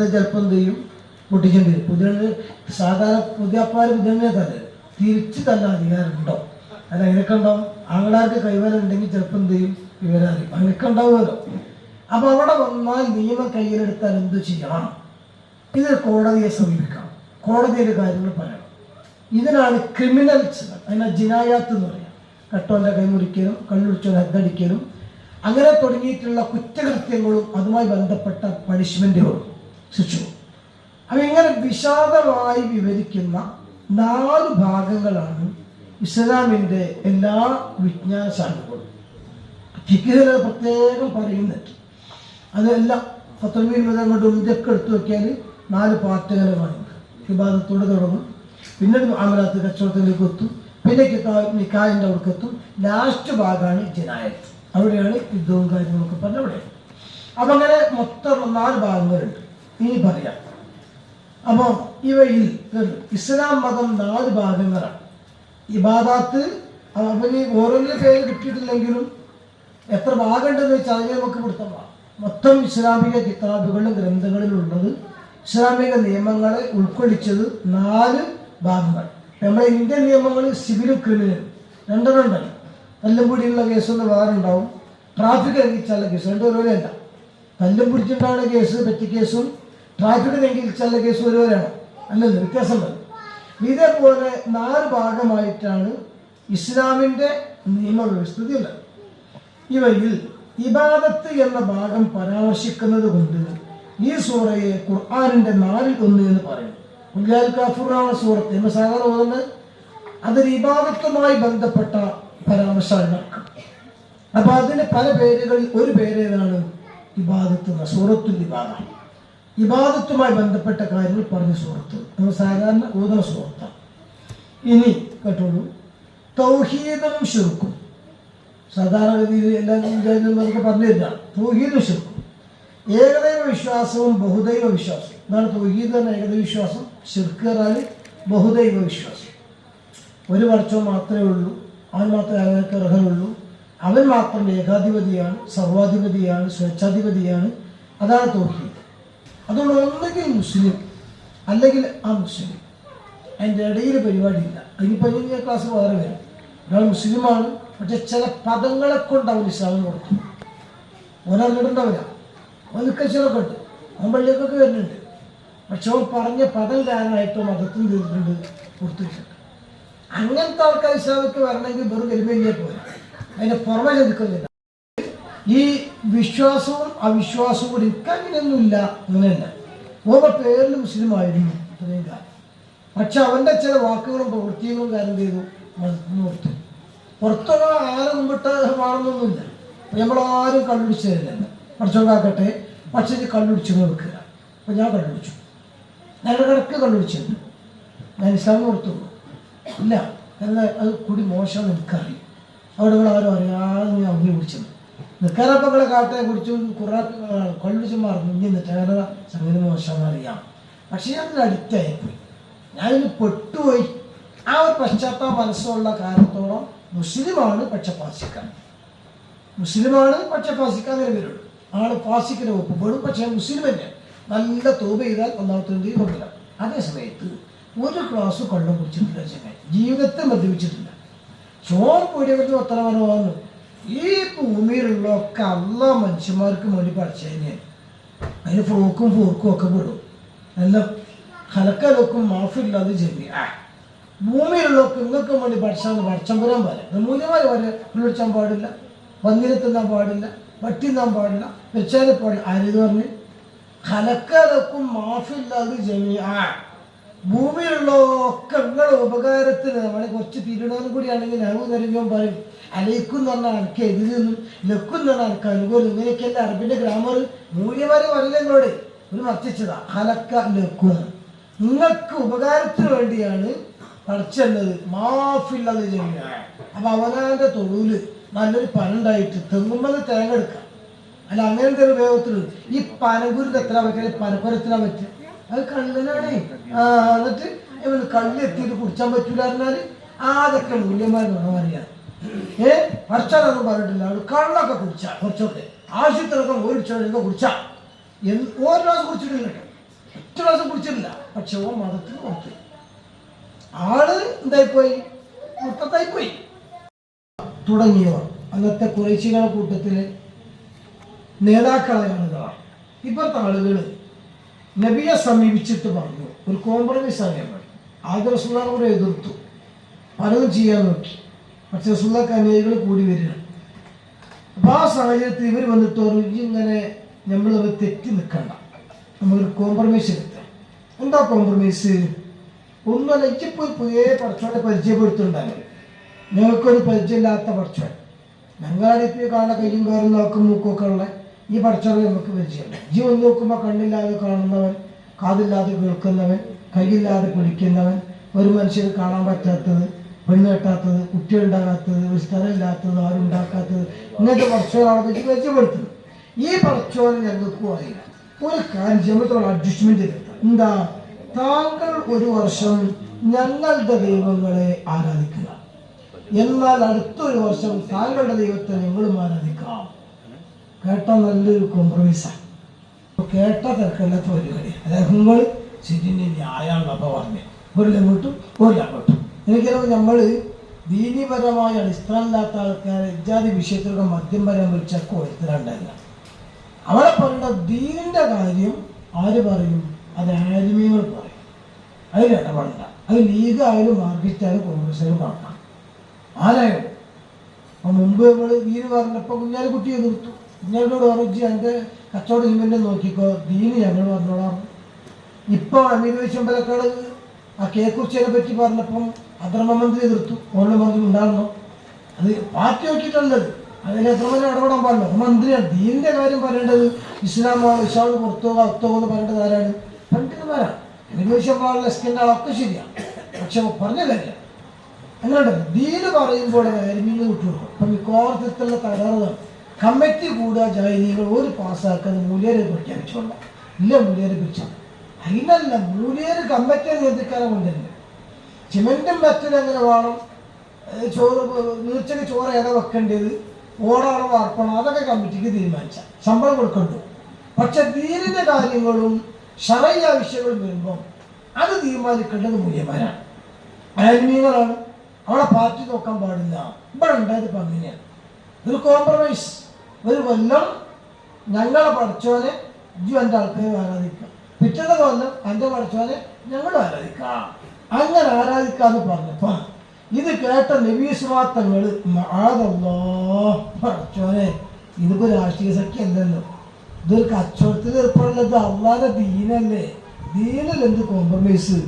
ചിലപ്പോൾ എന്ത് ചെയ്യും? പൊട്ടിക്കേണ്ടി വരും. പുതിയ സാധാരണ പുതിയപ്പാൽ പുതിയ തന്നെ തിരിച്ചു തന്നെ അധികാരം ഉണ്ടോ അല്ല അങ്ങനെയൊക്കെ ഉണ്ടാവും. ആങ്ങളാർക്ക് കൈവരം ഉണ്ടെങ്കിൽ ചിലപ്പോൾ എന്ത് ചെയ്യും? വിവരം അറിയും. അങ്ങനെയൊക്കെ ഉണ്ടാവുമല്ലോ. അപ്പൊ അവിടെ വന്നാൽ നിയമം കയ്യിലെടുത്താൽ എന്ത് ചെയ്യണം? ഇത് കോടതിയെ സമീപിക്കണം. കോടതിയുടെ കാര്യങ്ങൾ പറയണം. ഇതിനാണ് ക്രിമിനൽസ് അതിനെ ജിനായാത്ത് എന്ന് പറയാം. കട്ടോന്റെ കൈമുറിക്കലും കണ്ണുടിച്ചോ ഹദ്ദടിക്കലും അങ്ങനെ തുടങ്ങിയിട്ടുള്ള കുറ്റകൃത്യങ്ങളും അതുമായി ബന്ധപ്പെട്ട പണിഷ്മെന്റുകളും ശിക്ഷവും അപ്പൊ ഇങ്ങനെ വിശാലമായി വിവരിക്കുന്ന നാല് ഭാഗങ്ങളാണ് ഇസ്ലാമിന്റെ എല്ലാ വിജ്ഞാന ശാഖകളും പ്രത്യേകം പറയുന്നുണ്ട്. അതെല്ലാം പത്തൊൻപത് മുതൽ കൊണ്ട് ഇതൊക്കെ എടുത്തു നോക്കിയാൽ നാല് പാർട്ടുകളെ കാണും വിവാദത്തോട് തുടങ്ങും. പിന്നെ അമലാത്ത് കച്ചവടത്തിലേക്ക് എത്തും. പിന്നെ കിതാബ് അവർക്ക് എത്തും. ലാസ്റ്റ് ഭാഗമാണ് ജനായത്ത്. അവിടെയാണ് യുദ്ധവും കാര്യങ്ങളൊക്കെ പറഞ്ഞ അവിടെ അപ്പം അങ്ങനെ മൊത്തം നാല് ഭാഗങ്ങളുണ്ട്. ഇനി പറയാം. അപ്പോൾ ഇവയിൽ ഇസ്ലാം മതം നാല് ഭാഗങ്ങളാണ്. ഇബാദാത്ത് അവന് ഓരോന്നിന്റെ പേര് കിട്ടിയിട്ടില്ലെങ്കിലും എത്ര ഭാഗമുണ്ടെന്ന് വെച്ചാൽ അതിനെ നമുക്ക് പിടുത്തമാണ്. മൊത്തം ഇസ്ലാമിക കിതാബുകളിലും ഗ്രന്ഥങ്ങളിലുള്ളത് ഇസ്ലാമിക നിയമങ്ങളെ ഉൾക്കൊള്ളിച്ചത് നാല് ഭാഗങ്ങൾ. നമ്മുടെ ഇന്ത്യൻ നിയമങ്ങൾ സിവിലും ക്രിമിനലും രണ്ടെണ്ണം ഉണ്ടല്ലോ. തല്ലും പിടിയുള്ള കേസൊന്ന് വേറെ ഉണ്ടാവും. ട്രാഫിക് അറിയിച്ചാലുള്ള കേസ്. രണ്ടും ഒരുപോലെയല്ല തല്ലും പിടിച്ചിട്ടാണ് കേസ് പെറ്റി കേസും ട്രാഫിക് ചില കേസ് വരുവരാണ് അല്ലല്ലോ വ്യത്യാസമുണ്ട് ഇതേപോലെ നാല് ഭാഗമായിട്ടാണ് ഇസ്ലാമിന്റെ നിയമവ്യവസ്ഥിതി ഉള്ളത് ഇവയിൽ ഇബാദത്ത് എന്ന ഭാഗം പരാമർശിക്കുന്നത് കൊണ്ട് ഈ സൂറയെ ഖുർആാനിന്റെ നാലിൽ ഒന്ന് എന്ന് പറയും ഉല്ലാൽ കാഫുറാണ് സൂറത്ത് എന്ന സാധാരണ പോകുന്നത് അതൊരു ഇബാദത്തുമായി ബന്ധപ്പെട്ട പരാമർശമാണ് അപ്പൊ അതിന് പല പേരുകളിൽ ഒരു പേര് ഏതാണ്? ഇബാദത്ത് സൂറത്തുൽ ഇബാദ. ഇബാദത്തുമായി ബന്ധപ്പെട്ട കാര്യങ്ങൾ പറഞ്ഞ സുഹൃത്ത്. നമ്മൾ സാധാരണ ഓതുന്ന സൂറത്താണ് ഇനി കേട്ടോളൂ. തൗഹീദും ശുക്കും സാധാരണഗതിയിൽ എല്ലാ എല്ലാം നമുക്ക് പറഞ്ഞു തൗഹീദും ശുക്കും ഏകദൈവ വിശ്വാസവും ബഹുദൈവ വിശ്വാസവും. ഇതാണ് തൗഹീദ് എന്ന ഏകദൈവ വിശ്വാസം. ഷിർക്ക് ബഹുദൈവ വിശ്വാസം. ഒരു വർഷം മാത്രമേ ഉള്ളൂ. അവൻ മാത്രമേ അതിനൊക്കെ അർഹനുള്ളൂ. അവൻ മാത്രം ഏകാധിപതിയാണ് സർവാധിപതിയാണ് സ്വേച്ഛാധിപതിയാണ്. അതാണ് തൗഹീദ്. അതുകൊണ്ട് ഒന്നുകിൽ മുസ്ലിം അല്ലെങ്കിൽ ആ മുസ്ലിം. അതിന്റെ ഇടയിൽ പരിപാടിയില്ല. അതിനിപ്പോൾ ഇനി ക്ലാസ് വേറെ വരും. ഒരാൾ മുസ്ലിമാണ് പക്ഷെ ചില പദങ്ങളെ കൊണ്ട് അവൻ ഇസ്ലാമിന് കൊടുക്കും. ഓനറിഞ്ഞിട്ടുണ്ടാവില്ല ഓനൊക്കെ ചിലൊക്കെ ഉണ്ട്. അവൻ പള്ളിയൊക്കെ വരുന്നുണ്ട്. പക്ഷെ അവൻ പറഞ്ഞ പദം കാരണമായിട്ട് മതത്തിൽ തീർന്നിട്ടുണ്ട് കൊടുത്തിട്ടുണ്ട്. അങ്ങനത്തെ ആൾക്കാർ ഇസ്ലാമിക്ക് വരണമെങ്കിൽ വെറും കരിമയിലേ പോരാ. അതിന്റെ പുറമെ ചിന്തിക്കുന്നില്ല ഈ വിശ്വാസവും അവിശ്വാസവും കൂടി കഴിഞ്ഞൊന്നുമില്ല അങ്ങനെ തന്നെ ഓരോ പേരിൽ മുസ്ലിം ആയിരുന്നു ഇത്രയും കാലം. പക്ഷെ അവന്റെ ചില വാക്കുകളും പ്രവൃത്തികളും കാര്യം ചെയ്തു. കൊടുത്തു പുറത്തുള്ള ആരും മുമ്പിട്ട് മാറുന്നൊന്നുമില്ല നമ്മളാരും കണ്ടുപിടിച്ചു തരില്ല പഠിച്ചോണ്ടാക്കട്ടെ. പക്ഷെ ഇത് കണ്ടുപിടിച്ചു വെക്കുക. അപ്പം ഞാൻ കണ്ടുപിടിച്ചു ഞാൻ കിടക്ക് കണ്ടുപിടിച്ചിട്ടുണ്ട് ഞാൻ ഇസ്ലാം കൊടുത്തുള്ളൂ ഇല്ല. എന്നാൽ അത് കൂടി മോശം എനിക്കറിയും. അവിടെ ആരും അറിയാതെ ഞാൻ അവനെ പിടിച്ചത് നിൽക്കാനപ്പങ്ങളെ കാട്ടെ കുറിച്ച് കുറെ കൊള്ളിച്ചുമാർ മറന്നു ഇനി സംഗീത മോശമെന്നറിയാം പക്ഷെ ഞാൻ അതിന് അഡിക്റ്റായിപ്പോയി ഞാനിത് പെട്ടുപോയി. ആ ഒരു പശ്ചാത്തല മനസ്സുള്ള കാലത്തോളം മുസ്ലിമാണ് പക്ഷെ ഫാസിക്കാൻ മുസ്ലിമാണ് പക്ഷെ ഫാസിക്കാൻ വരുള്ളൂ. ആൾ ഫാസിക്കിന് ഒപ്പപ്പെടും പക്ഷേ മുസ്ലിം തന്നെ. നല്ല തോപ ചെയ്താൽ ഒന്നാമത്തെ കുഴപ്പമില്ല. അതേ സമയത്ത് ഒരു ക്ലാസ് കൊള്ളം കുടിച്ചിട്ടില്ല ജീവിതത്തെ മദ്യപിച്ചിട്ടില്ല. ചോറ് പൊടിയവർക്ക് ഒത്തരമാനം വന്നു ഈ ഭൂമിയിലുള്ള ഒക്കെ അല്ല മനുഷ്യന്മാർക്ക് വേണ്ടി കഴിഞ്ഞാൽ അതിന് ഫ്രോക്കും ഫോർക്കും ഒക്കെ പെടും. എല്ലാം കലക്കലൊക്കും മാഫില്ലാതെ ജന്മി. ആ ഭൂമിയിലുള്ള നിങ്ങൾക്കും വേണ്ടി പഠിച്ചാൽ പഠിച്ചമ്പുരാൻ പോലെ മൂല്യമായി വരെ പുള്ളിച്ചാൻ പാടില്ല. പന്നിനെ തിന്നാൻ പാടില്ല. വട്ടി തിന്നാൻ പാടില്ല. വെച്ചാലും പാടില്ല. ആരെന്ന് പറഞ്ഞ്? കലക്കലൊക്കും മാഫില്ലാതെ ജമി ആ ഭൂമിയിലുള്ള ഒക്കെ നിങ്ങളുടെ ഉപകാരത്തിന് നമ്മളെ കുറച്ച് തിരുവനന്തപുരം കൂടിയാണെങ്കിൽ ഞങ്ങൾ തരുമ്പോൾ പറയും. അലയിക്കും എന്ന് പറഞ്ഞാൽ എനിക്ക് എതിരെന്നും ലക്കും എന്ന് പറഞ്ഞാൽ എനിക്ക് അനുകൂലം. ഇങ്ങനെയൊക്കെയല്ല അറബിന്റെ ഗ്രാമർ മൂല്യമാരെ പറയില്ല നിങ്ങളോട് ഒരു മർത്തിച്ചതാ ഹലക്ക ലക്കും. നിങ്ങൾക്ക് ഉപകാരത്തിന് വേണ്ടിയാണ് പഠിച്ചത്. മാഫില്ലത് ചെയ്യുക അപ്പൊ അവനാന്റെ തൊഴിൽ നല്ലൊരു പനുണ്ടായിട്ട് തെങ്ങുമ്പോൾ തേങ്ങ അല്ല അങ്ങനെ ഉപയോഗത്തിൽ ഈ പനകുരുന്ന് എത്ര പറ്റിയ പനപ്പുരത്തിനാ പറ്റുക അത് കള്ളനാണേ. ആ എന്നിട്ട് ഇവന് കള്ളി എത്തിയിട്ട് കുടിച്ചാൻ പറ്റൂല പറഞ്ഞാൽ അതൊക്കെ മൂല്യമായ പറയാ. ഏ? ഭർച്ചാനൊന്നും പറഞ്ഞിട്ടില്ല. അവൾ കള്ളൊക്കെ കുടിച്ച കുറച്ചോട്ടെ ആശുപത്രിയൊക്കെ ഒരു ചെറിയ കുടിച്ച. ഓരോ പ്രാവശ്യം കുടിച്ചിട്ടില്ല കേട്ടോ. ഒറ്റ പ്രാവശ്യം കുടിച്ചിട്ടില്ല. പക്ഷെ ഓ മതത്തിന് പുറത്ത് ആൾ എന്തായിപ്പോയി? മുത്തത്തായി പോയി തുടങ്ങിയവർ. അന്നത്തെ കുറേശികളുടെ കൂട്ടത്തിൽ നേതാക്കളെ കാണുക ഇപ്പോഴത്തെ ആളുകൾ നബിയെ സമീപിച്ചിട്ട് പറഞ്ഞു. ഒരു കോംപ്രമൈസ് ആകാൻ പറഞ്ഞു ആദ്യ കൂടെ എതിർത്തു. പലതും ചെയ്യാൻ നോക്കി. പക്ഷെ റസുള്ളക്ക് അനുയായികൾ കൂടി വരികയാണ് അപ്പൊ ആ സാഹചര്യത്തിൽ ഇവർ വന്നിട്ട് പറഞ്ഞു ഇങ്ങനെ നമ്മൾ അവർ തെറ്റി നിൽക്കണ്ട. നമ്മളൊരു കോംപ്രമൈസ് എടുക്കാം എന്താ കോംപ്രമൈസ് ഒന്നുമല്ല ഇപ്പോൾ പുതിയ പഠിച്ചോടെ പരിചയപ്പെടുത്തുണ്ടായിരുന്നു ഞങ്ങൾക്കൊരു പരിചയമില്ലാത്ത പഠിച്ചോൻ ഞങ്ങളാണിപ്പോൾ കാണുന്ന കയ്യും കാറും നോക്കും മൂക്കൊക്കെ ഉള്ള ഈ പഠിച്ചോടെ നമുക്ക് പരിചയമുണ്ട് ജീവൻ നോക്കുമ്പോൾ കണ്ണില്ലാതെ കാണുന്നവൻ കാതില്ലാതെ കേൾക്കുന്നവൻ കൈയില്ലാതെ പിടിക്കുന്നവൻ ഒരു മനുഷ്യന് കാണാൻ പറ്റാത്തത് പെണ്ണ് കെട്ടാത്തത് കുട്ടിയുണ്ടാകാത്തത് ഒരു സ്ഥലമില്ലാത്തത് ആരും ഉണ്ടാക്കാത്തത് ഇങ്ങനത്തെ പഠിച്ചോളാണ് വെച്ച് പരിചയപ്പെടുത്തുന്നത്. ഈ പഠിച്ചോനെ ഞങ്ങൾക്കും അറിയില്ല. ഒരു കാര്യം ചെയ്യുമ്പോൾ അഡ്ജസ്റ്റ്മെന്റ് എന്താ? താങ്കൾ ഒരു വർഷം ഞങ്ങളുടെ ദൈവങ്ങളെ ആരാധിക്കുക. എന്നാൽ അടുത്തൊരു വർഷം താങ്കളുടെ ദൈവത്തെ ഞങ്ങളും ആരാധിക്കാം. കേട്ട നല്ലൊരു കോംപ്രമൈസാണ് കേട്ട തിരക്കല്ലാത്ത പരിപാടി. അതായത് നിങ്ങൾ ശരിന്റെ ന്യായമാണല്ലോ പറഞ്ഞു. ഒരു അങ്ങോട്ടും ഒരു അങ്ങോട്ടും എനിക്കറിയാം നമ്മൾ ദീനീപരമായ അടിസ്ഥാനമില്ലാത്ത ആൾക്കാരെ ഇജാതി വിഷയത്തിലൂടെ മദ്യം വരാൻ വിളിച്ചൊക്കെ ഒരുത്തരുണ്ടായില്ല അവിടെ പറയേണ്ട ദീനിന്റെ കാര്യം ആര് പറയും? അത് ആലിമീങ്ങൾ പറയും. അതിൽ ഇടപെടണ്ട. അത് ലീഗ് ആയാലും മാർക്സിസ്റ്റ് കാണണം ആരായാലും. അപ്പൊ മുമ്പ് നമ്മൾ ദീന് പറഞ്ഞപ്പോൾ കുഞ്ഞാലിക്കുട്ടിയെ എതിർത്തു. കുഞ്ഞാലിനോട് ഓർമ്മിച്ച് എന്റെ കച്ചവട സിമെന്റ് നോക്കിക്കോ. ദീന് ഞങ്ങൾ പറഞ്ഞോളാം ഇപ്പോൾ അമീർ ആ ആ കേക്കുറിച്ചതിനെ പറ്റി പറഞ്ഞപ്പം അധർമ്മമന്ത്രി എതിർത്തു. ഓരോ പറഞ്ഞു ഉണ്ടാകണം അത് പാർട്ടി നോക്കിയിട്ടുള്ളത് അതിനെ എത്ര പേര് ഇടപെടാൻ പാടില്ല. മന്ത്രിയാണ്. ദീനിന്റെ കാര്യം പറയേണ്ടത് ഇസ്ലാമാണ് ഇസ്ലാമിന് പുറത്തു പോകുക അത്തോ എന്ന് പറയേണ്ടത് ആരാണ്? പണ്ഡിതന്മാരാണ് അമീർ വിശമ്പാളുടെ എസ്കിന്റെ ആളൊക്കെ ശരിയാണ് പക്ഷെ പറഞ്ഞ കാര്യം അങ്ങനെ ദീന് പറയുമ്പോൾ കരിമീൻ വിട്ടു കൊടുക്കും അപ്പം മിക്കവാർത്തത്തിലുള്ള തകരാറ് കമ്മിറ്റി കൂടുക ജൈനികൾ ഒരു പാസ്സാക്കാതെ മൂല്യരെ പ്രഖ്യാപിച്ചോളാം ഇല്ല മൂല്യരെ പിടിച്ചാൽ അതിനല്ല മൂല്യര് കമ്മിറ്റിയെ നിയന്ത്രിക്കാനെ കൊണ്ടല്ല സിമെന്റും മറ്റും എങ്ങനെ വേണം? ചോറ് നീർച്ചയ്ക്ക് ചോറ് ഏതാ വെക്കേണ്ടത്? ഓടാണോ വാർപ്പണോ? അതൊക്കെ കമ്മിറ്റിക്ക് തീരുമാനിച്ച ശമ്പളം കൊടുക്കണ്ടു പക്ഷെ ദീനിന്റെ കാര്യങ്ങളും ഷറൈ വിഷയങ്ങളും വരുമ്പോൾ അത് തീരുമാനിക്കേണ്ടത് മൂല്യന്മാരാണ്. ആനിമീകളാണ് അവിടെ പാർട്ടി നോക്കാൻ പാടില്ല. ഇവിടെ ഉണ്ടായത് ഇപ്പം അങ്ങനെയാണ്. ഒരു കോംപ്രമൈസ് ഒരു കൊല്ലം ഞങ്ങളെ പഠിച്ചോനെ ഇജ്ജു എന്റെ ആൾക്കാരെ ആരാധിക്കാം. പിറ്റത്തെ കൊല്ലം എന്റെ പഠിച്ചോനെ ഞങ്ങളും ആരാധിക്കാം. അങ്ങനെ ആരാധിക്കാന്ന് പറഞ്ഞപ്പോ ഇത് കേട്ട നബീസ്മാത്തങ്ങൾ ആദല്ലോ പഠിച്ചോനെ ഇതിപ്പോ രാഷ്ട്രീയ സഖ്യല്ലല്ലോ ഇതൊരു കച്ചവടത്തിൽ ഏർപ്പെടുന്നത് അള്ളാന്റെ ദീനല്ലേ? ദീനിൽ എന്ത് കോംപ്രമൈസ്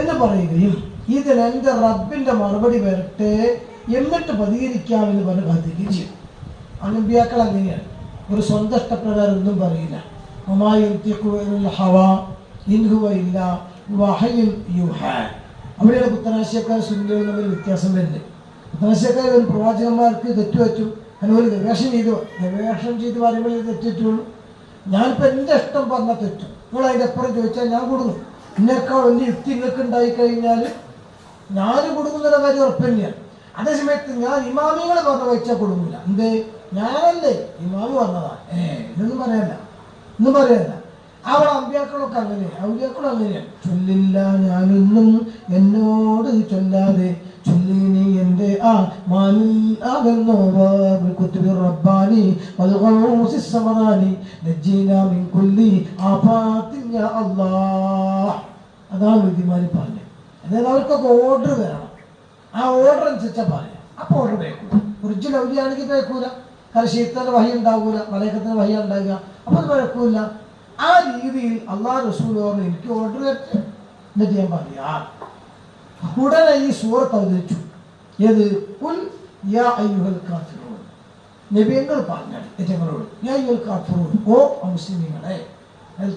എന്ന് പറയുകയും ഇതിന് എന്റെ റബ്ബിന്റെ മറുപടി വരട്ടെ എന്നിട്ട് പ്രതികരിക്കാമെന്ന് പറഞ്ഞ് കാത്തിരിക്കുകയും ചെയ്യും അനമ്പിയാക്കൾ അങ്ങനെയാണ്. ഒരു സ്വന്തം ഇഷ്ടപ്രകാരം ഒന്നും പറയില്ല. ഹവ ഇൻഹുവ ഇല്ല വഹയുൽ യുഹ. അവിടെയാണ് പുത്തനാശയക്കാർ തമ്മിൽ വ്യത്യാസം വരുന്നത്. പുത്തനാശയക്കാർ ഒരു പ്രവാചകന്മാർക്ക് തെറ്റുപറ്റും. അതുപോലെ ഗവേഷണം ചെയ്തു. ഗവേഷണം ചെയ്ത് പറയുമ്പോൾ ഇത് തെറ്റുള്ളൂ ഞാനിപ്പോൾ എന്റെ ഇഷ്ടം പറഞ്ഞ തെറ്റും. നിങ്ങൾ അതിന്റെ അപ്പുറം ചോദിച്ചാൽ ഞാൻ കൊടുക്കും. എന്നേക്കാൾ വലിയ യുക്തി നിങ്ങൾക്ക് ഉണ്ടായി കഴിഞ്ഞാൽ ഞാൻ കൊടുക്കുന്ന കാര്യം ഉറപ്പന്നെയാണ് അതേസമയത്ത് ഞാൻ ഇമാമികളെ പറഞ്ഞ വെച്ചാൽ കൊടുക്കില്ല. എന്ത്? ഞാനല്ലേ? ഇമാമ് പറഞ്ഞതാ ഏ ഇതൊന്നും പറയല്ല ഒന്നും പറയല്ല അവൾ അമ്പ്യാക്കളൊക്കെ അങ്ങനെ അമ്പ്യാക്കളും അങ്ങനെയാണ് ചൊല്ലില്ല ഞാനൊന്നും എന്നോട് ചൊല്ലാതെ. ചൊല്ലിനി എന്റെ ആ മാനുന്നോ കുത്തുബി റബ്ബാനി വൽഗൗസി സമദാനി നജ്ജീനാ മിൻ കുല്ലി ആഫാത്തിൻ യാ അല്ലാഹ്. അതാണ് വിധിമാരി പറഞ്ഞത്. അതായത് അവർക്കൊക്കെ ഓർഡർ വേണം. ആ ഓർഡർ അനുസരിച്ചാണ് പറയാം അപ്പോൾ ഓർഡർ കേൾക്കൂല ഒറിജിനൽ ഔലിയാണെങ്കിൽ കേൾക്കൂല കാരണം ശീത്തന്റെ വഹി ഉണ്ടാകൂല മലയക്കത്തിന് വഹി ഉണ്ടാകുക അപ്പോൾ അത് കുഴപ്പമില്ല. ആ രീതിയിൽ അള്ളാഹ് പറഞ്ഞു എനിക്ക് ഓർഡർ തരട്ടെ. എന്നിട്ട് ഞാൻ പറയാം ഉടനെ ഈ സൂറത്ത് അവതരിച്ചു. ഏത്? കുൽ നബിയങ്ങൾ പറഞ്ഞാൽ ഞങ്ങളോട് ഓ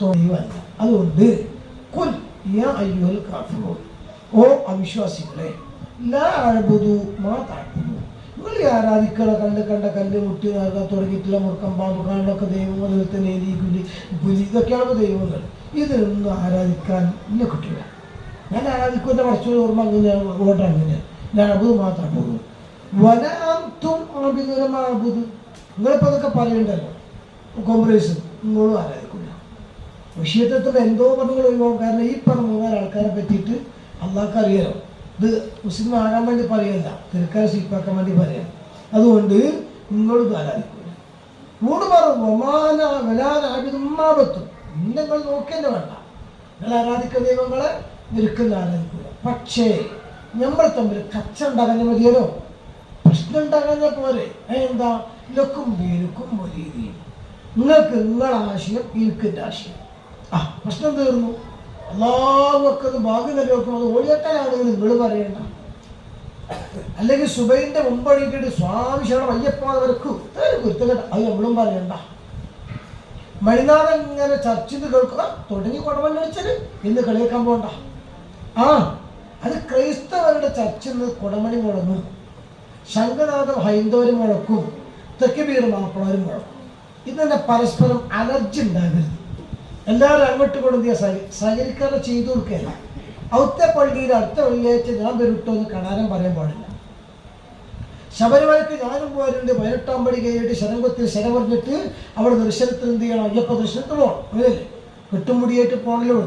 തോന്നിയല്ല അതുകൊണ്ട് കുൽ ഓ അവിശ്വാസികളെ ലാ മാ തഅ്ബുദു നിങ്ങൾ ആരാധിക്കളെ കണ്ട് കണ്ട കല്ല് മുട്ടി നടക്കാൻ തുടങ്ങിയിട്ടുള്ള മുറുക്കം പാമ്പ് കാണലൊക്കെ ദൈവങ്ങൾ തന്നെ എലി പുലി പുലി ഇതൊക്കെയാണ് ദൈവങ്ങൾ. ഇതൊന്നും ആരാധിക്കാൻ ഇന്നെ കിട്ടില്ല ഞാൻ ആരാധിക്കുന്ന പഠിച്ചൊരു ഓർമ്മ അങ്ങനെയാണ് ഓർഡർ അങ്ങനെയാണ് ഞാൻ അബുദ് മാത്രം പോകും വനാന്തും ആബിദുരമാബുദ് നിങ്ങളിപ്പോൾ അതൊക്കെ പറയണ്ടല്ലോ. കോൺഗ്രസ് നിങ്ങളും ആരാധിക്കില്ല വിഷയത്വത്തിൽ എന്തോ പറഞ്ഞു കാരണം ഈ പറഞ്ഞ മൂന്നാൽ ആൾക്കാരെ പറ്റിയിട്ട് അള്ളാഹ്ക്ക് അറിയാലോ. ഇത് മുസ്ലിം ആകാൻ വേണ്ടി പറയല്ല. തിരക്കാരെ ശിപ്പാക്കാൻ വേണ്ടി പറയാം. അതുകൊണ്ട് നിങ്ങൾ ആരാധിക്കൂല മൂന്ന് പറഞ്ഞു നിങ്ങൾ നോക്കേണ്ട വേണ്ട. നിങ്ങൾ ആരാധിക്കുന്ന ദൈവങ്ങളെ നിൽക്കുന്ന ആരാധിക്കൂല പക്ഷേ നമ്മൾ തമ്മിൽ കച്ച ഉണ്ടാകാൻ മതിയല്ലോ. പ്രശ്നം ഉണ്ടാകാൻ പോരെ. എന്താ ലക്കും വീരുക്കും വലിയ നിങ്ങൾക്ക് നിങ്ങളുടെ ആശയം എനിക്കെന്റെ ആശയം. ആ പ്രശ്നം തീർന്നു. അള്ളാഹുവൊക്കെ ഭാഗ്യം നോക്കും അത് ഓടിയട്ടാണെങ്കിൽ നിങ്ങൾ പറയണ്ട. അല്ലെങ്കിൽ സുബൈന്റെ മുമ്പഴിക്കിട്ട് സ്വാമി ശരണം അയ്യപ്പാതെ അത് നമ്മളും പറയണ്ട. മണിനാഥൻ ഇങ്ങനെ ചർച്ചിൽ കേൾക്കുക തുടങ്ങി കൊടവൻ അടിച്ചത്. ഇന്ന് കളിയേക്കാൻ പോണ്ട. ആ അത് ക്രൈസ്തവരുടെ ചർച്ചിൽ നിന്ന് കുടമണി മുടങ്ങും. ശംഖനാഥം ഹൈന്ദവരും മുഴക്കും തെക്കുബീർ മാപ്പിളവരും മുഴക്കും തന്നെ പരസ്പരം അലർജി ഉണ്ടാകരുത്. എല്ലാവരും അങ്ങോട്ട് കൊടുത്തിയ സഹി സഹകരിക്കാതെ ചെയ്തു കൊടുക്കുകയല്ല. അവിടുത്തെ പള്ളിയിൽ അടുത്ത വെള്ളിയാഴ്ച ഞാൻ വരട്ടോ എന്ന് കണാരം പറയാൻ പാടില്ല. ശബരിമലയ്ക്ക് ഞാനും പോരുന്നുണ്ട് പതിനെട്ടാം പടി കഴിഞ്ഞിട്ട് ശരംഗത്തിൽ ശര പറഞ്ഞിട്ട് അവിടെ ദർശനത്തിന് എന്ത് ചെയ്യണം? അയ്യപ്പ ദർശനത്തിന് പോകണം. കെട്ടുമുടിയായിട്ട് പോകണല്ലോ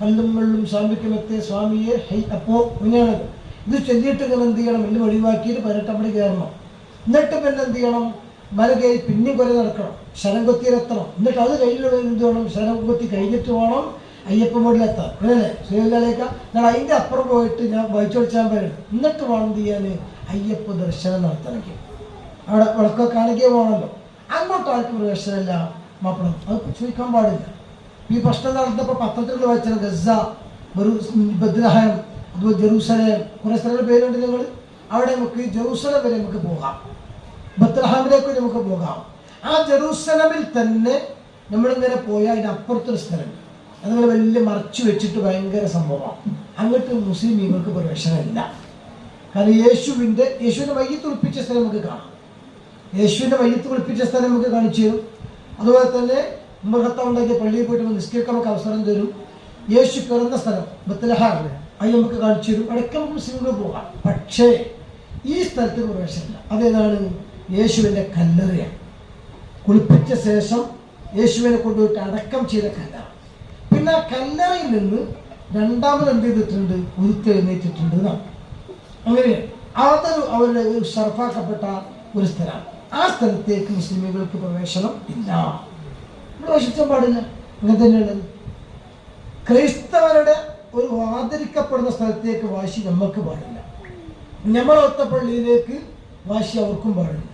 കല്ലും വെള്ളും സ്വാമിക്കുമെത്തെ സ്വാമിയെ ഹൈ അപ്പോ ഇങ്ങനെയാണത് ഇത് ചൊല്ലിയിട്ട് ഇങ്ങനെ എന്ത് ചെയ്യണം? എല്ലാം ഒഴിവാക്കിയിട്ട് പതിനെട്ടാം പടി കയറണം. എന്നിട്ട് പിന്നെ എന്ത് ചെയ്യണം? മല കയറി പിന്നെയും കുറെ നടക്കണം. ശരം കൊത്തിയിലെത്തണം. എന്നിട്ട് അത് കഴിഞ്ഞിട്ട് എന്ത് വേണം? ശരം കൊത്തി കഴിഞ്ഞിട്ട് വേണം അയ്യപ്പ മോഡിലെത്താം അങ്ങനല്ലേ ശ്രീലളിക്ക ഞാൻ അതിന്റെ അപ്പുറം പോയിട്ട് ഞാൻ വായിച്ചോടിച്ചാൻ വരണം എന്നിട്ട് വേണം ചെയ്യാൻ? അയ്യപ്പ ദർശനം നടത്തണമെങ്കിൽ. അവിടെ വിളക്കൊക്കെ കാണിക്കേ പോകണമല്ലോ അങ്ങോട്ട് ആർക്കും പ്രവേശനമില്ല മാപ്പിളം. അത് ചോദിക്കാൻ പാടില്ല. ഈ പ്രശ്നം നടന്നപ്പോൾ പത്രത്തിൽ വായിച്ചാൽ ഗസ ബദ്രഹം അതുപോലെ ജെറൂസലേം. കുറേ സ്ഥലങ്ങളുടെ പേരുണ്ട് നിങ്ങൾ അവിടെ നമുക്ക് ജെറൂസലം വരെ നമുക്ക് പോകാം. ബദ്രഹാമിലേക്ക് നമുക്ക് പോകാം. ആ ജെറൂസലമിൽ തന്നെ നമ്മളിങ്ങനെ പോയാൽ അതിനപ്പുറത്തൊരു അപ്പുറത്തൊരു സ്ഥലമുണ്ട് അത് നിങ്ങൾ വലിയ മറച്ചു വെച്ചിട്ട് ഭയങ്കര സംഭവമാണ്. അങ്ങോട്ട് മുസ്ലിം ഇവർക്ക് പ്രവേശനമില്ല. കാരണം യേശുവിന്റെ യേശുവിന്റെ മയ്യത്ത് ഒളിപ്പിച്ച സ്ഥലം നമുക്ക് കാണാം. യേശുവിന്റെ വയ്യത്ത് കുളിപ്പിച്ച സ്ഥലം നമുക്ക് കാണിച്ചു തരും. അതുപോലെ തന്നെ മൃഗത്തം ഉണ്ടാക്കിയ പള്ളിയിൽ പോയിട്ട് നിസ്കരിക്കാൻ നമുക്ക് അവസരം തരും. യേശു പിറന്ന സ്ഥലം ബത്തലഹാറിന് അത് നമുക്ക് കാണിച്ചു തരും. അടക്കം മുസ്ലിങ്ങൾ പോകാം. പക്ഷേ ഈ സ്ഥലത്ത് പ്രവേശനമില്ല. അതേതാണ് യേശുവിന്റെ കല്ലറയാണ് കുളിപ്പിച്ച ശേഷം യേശുവിനെ കൊണ്ടുപോയിട്ട് അടക്കം ചെയ്ത കല്ലറ പിന്നെ ആ കല്ലറയിൽ നിന്ന് രണ്ടാമത് എന്ത് ചെയ്തിട്ടുണ്ട്? ഉരുത്തെഴുന്നേറ്റിട്ടുണ്ട് എന്നാണ്. അങ്ങനെയാണ് അതൊരു അവരുടെ സർഫാക്കപ്പെട്ട ഒരു സ്ഥലമാണ്. ആ സ്ഥലത്തേക്ക് മുസ്ലിമുകൾക്ക് പ്രവേശനം ഇല്ല. പ്രവേശിച്ചാൽ പാടില്ല. അങ്ങനെ തന്നെയാണ്. ക്രൈസ്തവരുടെ ഒരു ആദരിക്കപ്പെടുന്ന സ്ഥലത്തേക്ക് വാശി നമുക്ക് പാടില്ല. നമ്മളൊത്ത പള്ളിയിലേക്ക് വാശി അവർക്കും പാടില്ല.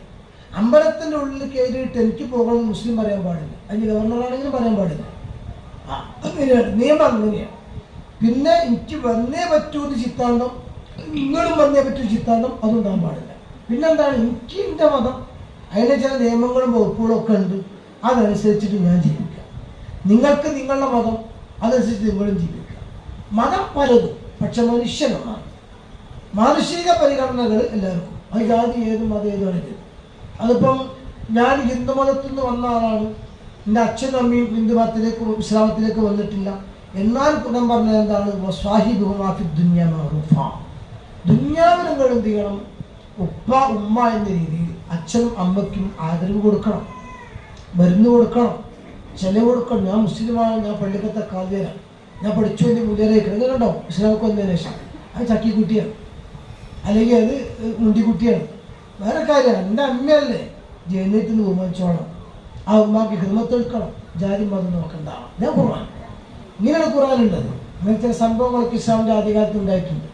അമ്പലത്തിന്റെ ഉള്ളിൽ കയറിയിട്ട് എനിക്ക് പോകണം മുസ്ലിം പറയാൻ പാടില്ല. അതിന് ഗവർണറാണെങ്കിലും പറയാൻ പാടില്ല. അങ്ങനെയാണ്. നിയമം അങ്ങനെയാണ്. പിന്നെ എനിക്ക് വന്നേ പറ്റൂ എന്ന് ചിത്താന്തം നിങ്ങളും വന്നേ പറ്റൂ ചിത്താന്തം അതുണ്ടാകാൻ പാടില്ല. പിന്നെന്താണ്? എനിക്ക് എന്റെ മതം അതിന് ചില നിയമങ്ങളും വകുപ്പുകളും ഒക്കെ ഉണ്ട്. അതനുസരിച്ചിട്ട് ഞാൻ ജീവിക്കുക. നിങ്ങൾക്ക് നിങ്ങളുടെ മതം അതനുസരിച്ച് നിങ്ങളും ജീവിക്കുക. മതം പലതും പക്ഷെ മനുഷ്യനാണ് മാനുഷിക പരിഗണനകൾ എല്ലാവർക്കും. അത് ജാതി ഏതും മതം ഏതുമാണെങ്കിലും അതിപ്പം ഞാൻ ഹിന്ദു മതത്തിൽ നിന്ന് വന്ന ആളാണ്. എന്റെ അച്ഛനും അമ്മയും ഹിന്ദു മതത്തിലേക്ക് ഇസ്ലാമത്തിലേക്ക് വന്നിട്ടില്ല. എന്നാൽ കുടം പറഞ്ഞത് എന്താണ്? സ്വാഹിബുമാഫി ദുന്യ മഹറൂഫ ദുന്യാവ് നിങ്ങൾ എന്ത് ചെയ്യണം? ഉപ്പ ഉമ്മ എന്ന രീതിയിൽ അച്ഛനും അമ്മയ്ക്കും ആദരവ് കൊടുക്കണം. മരുന്ന് കൊടുക്കണം. ചെലവ് കൊടുക്കണം. ഞാൻ മുസ്ലിമാണ് ഞാൻ പള്ളിക്കത്തെ കാതിയാണ് ഞാൻ പഠിച്ചു എന്റെ മുന്നേറിയിരിക്കണം ഇത് കണ്ടോ ഇസ്ലാമൊക്കെ വന്നതിന് ശേഷം. അത് ചക്കിക്കുട്ടിയാണ് അല്ലെങ്കിൽ അത് മുണ്ടിക്കുട്ടിയാണ്. വേറെ കാര്യമാണ് എന്റെ അമ്മയല്ലേ ജയിലിലേക്ക് നിന്ന് ബഹുമാനിച്ചോണം ആ ഉമ്മാക്ക് ഹിർമത്തെടുക്കണം ജാതി മതം നോക്കണ്ട ഞാൻ ഖുർആൻ. ഇങ്ങനെയാണ് ഖുർആനുള്ളത് അങ്ങനെ ചില സംഭവങ്ങളൊക്കെ ഇസ്ലാമിന്റെ ആദ്യകാലത്ത് ഉണ്ടായിട്ടുണ്ട്.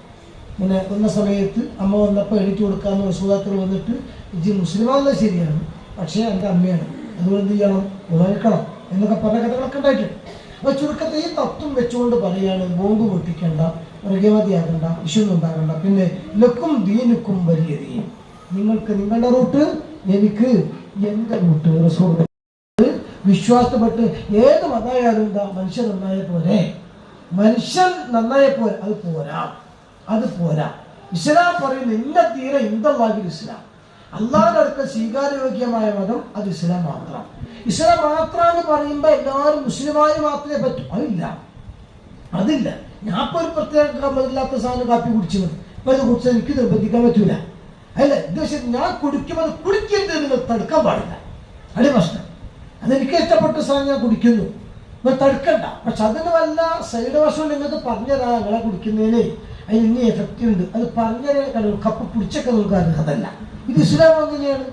പിന്നെ വന്ന സമയത്ത് അമ്മ വന്നപ്പോൾ എഴുതി കൊടുക്കാമെന്ന് സുഹൃത്തുക്കൾ വന്നിട്ട് ഇത് മുസ്ലിമാണെന്നത് ശരിയാണ് പക്ഷേ എന്റെ അമ്മയാണ്. അതുകൊണ്ട് എന്ത് ചെയ്യണം? ബഹുമാനിക്കണം എന്നൊക്കെ പറഞ്ഞ കഥകളൊക്കെ ഉണ്ടായിട്ടുണ്ട്. അപ്പോൾ ചുരുക്കത്തിൽ ഈ തത്വം വെച്ചുകൊണ്ട് പറയുകയാണ് ബോംബ് പൊട്ടിക്കേണ്ട മൃഗമതിയാകണ്ട വിഷയൊന്നും ഉണ്ടാകണ്ട. പിന്നെ ലക്കും ദീനുക്കും വലിയ ദീൻ. നിങ്ങൾക്ക് നിങ്ങളുടെ റൂട്ട് എനിക്ക് എന്റെ റൂട്ട് വിശ്വാസപ്പെട്ട് ഏത് മതമായാലും എന്താ മനുഷ്യൻ നന്നായ പോലെ മനുഷ്യൻ നന്നായ പോലെ അത് പോരാ. അത് പോരാ. ഇസ്ലാം പറയുന്ന ഇന്ന തീരെ ഇന്ദാഹിൽ ഇസ്ലാം. അള്ളാഹിന്റെ സ്വീകാരയോഗ്യമായ മതം അത് ഇസ്ലാം മാത്രം. ഇസ്ലാം മാത്രം എന്ന് പറയുമ്പോൾ എല്ലാവരും മുസ്ലിമായി മാത്രമേ പറ്റൂ. അതില്ല. അതില്ല. ഞാൻ ഇപ്പോൾ ഒരു പ്രത്യേക മതില്ലാത്ത സാധനം കാപ്പി കുടിച്ചു ഇപ്പൊ അത് കുടിച്ചാൽ എനിക്ക് നിർബന്ധിക്കാൻ പറ്റൂല. അല്ല പക്ഷേ ഞാൻ കുടിക്കുമ്പോൾ അത് കുടിക്കരുത് നിങ്ങൾ തടുക്കാൻ പാടില്ല. അടി പ്രശ്നം അതെനിക്ക് ഇഷ്ടപ്പെട്ട സാധനം ഞാൻ കുടിക്കുന്നു. നിങ്ങൾ തടുക്കണ്ട. പക്ഷെ അതിന് വല്ല സൈഡ് വശം നിങ്ങൾക്ക് പറഞ്ഞതാ നിങ്ങളെ കുടിക്കുന്നതിന് അതിന് ഇനി എഫക്റ്റ് ഉണ്ട്. അത് പറഞ്ഞ കപ്പ് പിടിച്ചൊക്കെ നിങ്ങൾക്ക് അർഹതല്ല ഇത് ഇസ്ലാം അങ്ങനെയാണ്.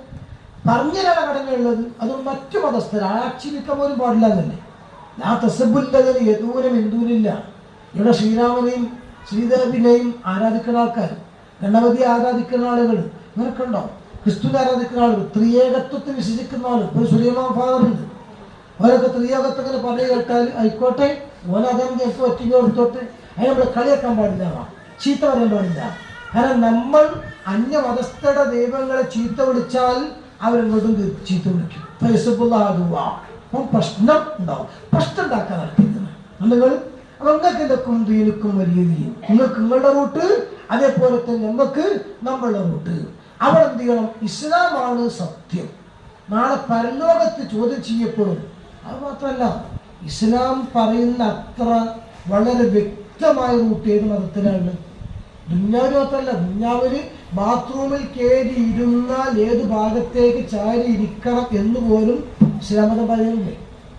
പറഞ്ഞതാണ് കടമയുള്ളത് അത് മറ്റു മതസ്ഥർ ആക്ഷേപിക്കാൻ പോലും പാടില്ല തന്നെ ആ തസബുല്ലതിന് യദൂരം എന്തൂരില്ല ഇവിടെ ശ്രീരാമനെയും ശ്രീദേവിനെയും ആരാധിക്കുന്ന ആൾക്കാർ ഗണപതി ആരാധിക്കുന്ന ആളുകൾ ഇങ്ങനൊക്കെ ഉണ്ടോ? ക്രിസ്തുവിനെ ആരാധിക്കുന്ന ആളുകൾ ത്രിയേകത്വത്തിൽ വിശ്വസിക്കുന്ന ആളുകൾ. ഒരു സുലൈമാൻ ഫാദറുണ്ട് അവരൊക്കെ ത്രിയോഗത്തെ ഇങ്ങനെ പറഞ്ഞു കേട്ടാൽ ആയിക്കോട്ടെ ഓനതം കേട്ട് ഒറ്റയ്ക്ക് എടുത്തോട്ടെ അതിന് നമ്മൾ കളിയാക്കാൻ പാടില്ല. ചീത്ത പറയാൻ പാടില്ല. കാരണം നമ്മൾ അന്യമതസ്ഥയുടെ ദൈവങ്ങളെ ചീത്ത വിളിച്ചാൽ അവരെങ്ങോട്ടും ചീത്ത വിളിക്കും. പ്രശ്നം ഉണ്ടാവും. പ്രശ്നം ഉണ്ടാക്കാൻ നടക്കുന്നത് അപ്പൊ നിങ്ങൾക്ക് ഇതൊക്കും എനിക്കും വലിയ നിങ്ങൾക്ക് നിങ്ങളുടെ റൂട്ട് അതേപോലെ തന്നെ നമുക്ക് നമ്മളുടെ അവൾ എന്ത് ചെയ്യണം? ഇസ്ലാമാണ് സത്യം. നാളെ പരലോകത്ത് ചോദ്യം ചെയ്യപ്പെടും. അത് മാത്രമല്ല ഇസ്ലാം പറയുന്ന അത്ര വളരെ വ്യക്തമായ റൂട്ട് ഏത് മതത്തിലാണ്? ദുഞ്ഞാവിന് മാത്രമല്ല ദുഞ്ഞാവിന് ബാത്റൂമിൽ കയറി ഇരുന്നാൽ ഏത് ഭാഗത്തേക്ക് ചാരി ഇരിക്കണം എന്ന് പോലും ഇസ്ലാം മതം പറയുന്നില്ലേ.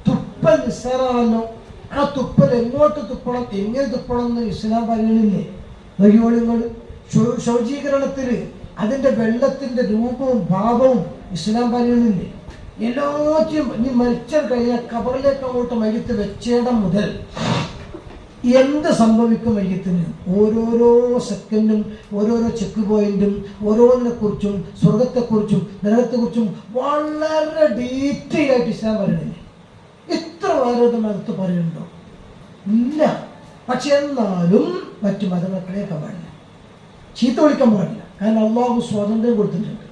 തുപ്പൽ നിസ്സാറാണല്ലോ ആ തുപ്പൽ എങ്ങോട്ട് തുപ്പണം എങ്ങനെ തുപ്പണം എന്ന് ഇസ്ലാം പറയുന്നില്ലേ. വഴിയോളിങ്ങൾ ശൗചീകരണത്തിൽ അതിന്റെ വെള്ളത്തിന്റെ രൂപവും ഭാവവും ഇസ്ലാം പറയുന്നില്ലേ? എല്ലാറ്റിനും ഇനി മരിച്ചാൽ കഴിഞ്ഞാൽ കബറിലേക്ക് അങ്ങോട്ട് മയ്യത്ത് വെച്ചേടം മുതൽ എന്ത് സംഭവിക്കും മയ്യത്തിന്? ഓരോരോ സെക്കൻഡും ഓരോരോ ചെക്ക് പോയിന്റും ഓരോന്നിനെക്കുറിച്ചും സ്വർഗത്തെക്കുറിച്ചും നരകത്തെക്കുറിച്ചും വളരെ ഡീറ്റെയിൽ ആയിട്ട് ഇസ്ലാം പറയുന്നില്ല? ഇത്ര വേറെ അടുത്ത് പറയുന്നുണ്ടോ? ഇല്ല. പക്ഷെ എന്നാലും മറ്റു മതമക്കളെയൊക്കെ പാടില്ല ചീത്ത വിളിക്കാൻ പാടില്ല കാരണം അള്ളാഹു സ്വാതന്ത്ര്യം കൊടുത്തിട്ടുണ്ട്.